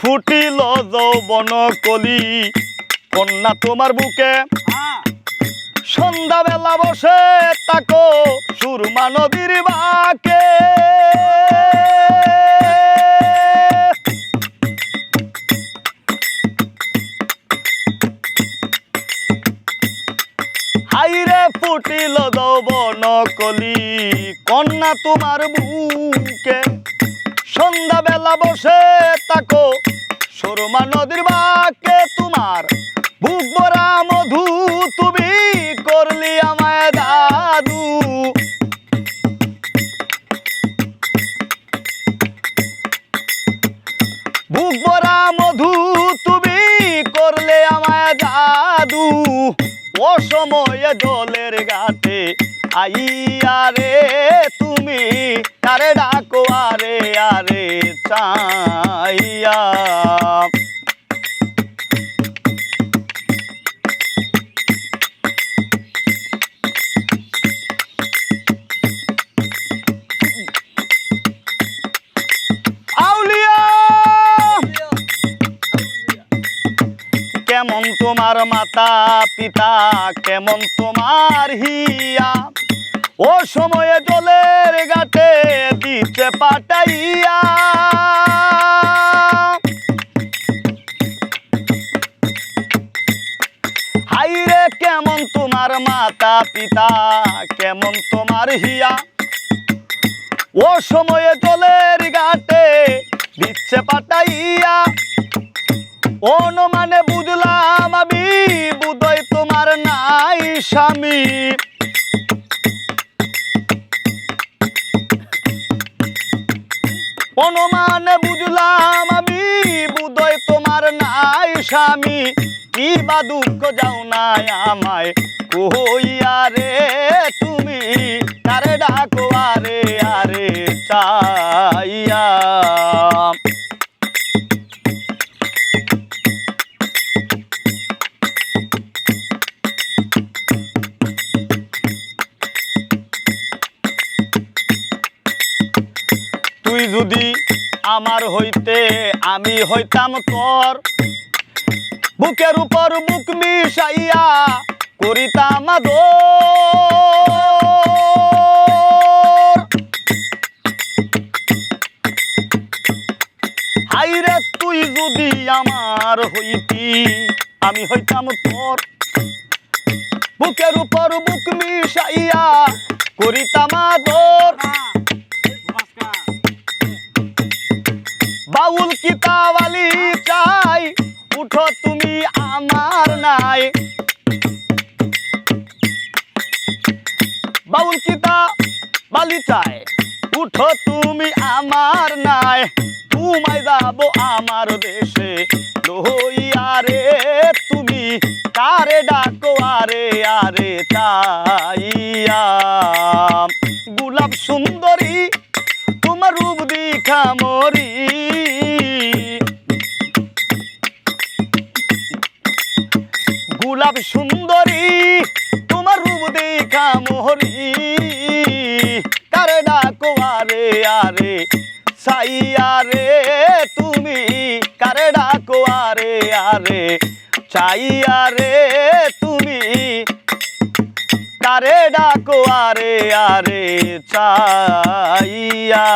ফুটিল যৌবন কলি। কন্যা তোমার বুকে। সন্ধ্যাবেলা বসে তাকো সুরমা নদীর বাকে। হাইরে ফুটিল যৌবন কলি, কন্যা তোমার বুকে। সন্ধ্যাবেলা বসে তাকো সুরমা নদীর বাকে তোমার, বুক ভরা মধু তুমি করলি আমায় দাদু। বুক ভরা মধু তুমি করলে আমায় দাদু। ও সময়ে জলের ঘাটে আইয়া রে তুমি, তারে ডাকো আরে আরে চাইয়া। কেমন তোমার মাতা পিতা কেমন তোমার হিয়া? ও সময়ে জলের ঘাটে দিতে পাঠাইয়া হাইরে কেমন তোমার মাতা পিতা, কেমন তোমার হিয়া? ও সময়ে জলের ঘাটে দিচ্ছে পাঠাইয়া অনুমানে বুঝলাম আমি, বুধই তোমার নাই স্বামী। অনুমানে বুঝলাম আমি, বুদয় তোমার নাই স্বামী। কি বা দুঃখ যাও নাই আমায় কইয়া রে তুমি, তারে ডাকো আরে আরে চাইয়া। আমার হইতে আমি হইতাম তোর বুকের উপর বুক মিশাইয়া করিতাম হাইরে তুই যদি আমার হইতি, আমি হইতাম তোর বুকের উপর বুক মিশাইয়া করিতাম আদর। বাউল কিতাবালি চাই, উঠো তুমি আমার নাই। বাউল কিতা বালি চাই, উঠো তুমি আমার নাই। তোমায় যাব আমার দেশে, লইয়া রে তুমি কারে ডাকো, আরে আরে, চাইয়া। গোলাপ সুন্দরী, তোমার রূপ দেখা মরি গোলাপ সুন্দরী, তোমার রূপ দেখা মরি কারে ডাকো আরে আরে সাইয়া রে তুমি। কারে ডাকো আরে আরে চাইয়া রে তুমি। কারে ডাকো আরে আরে চাইয়া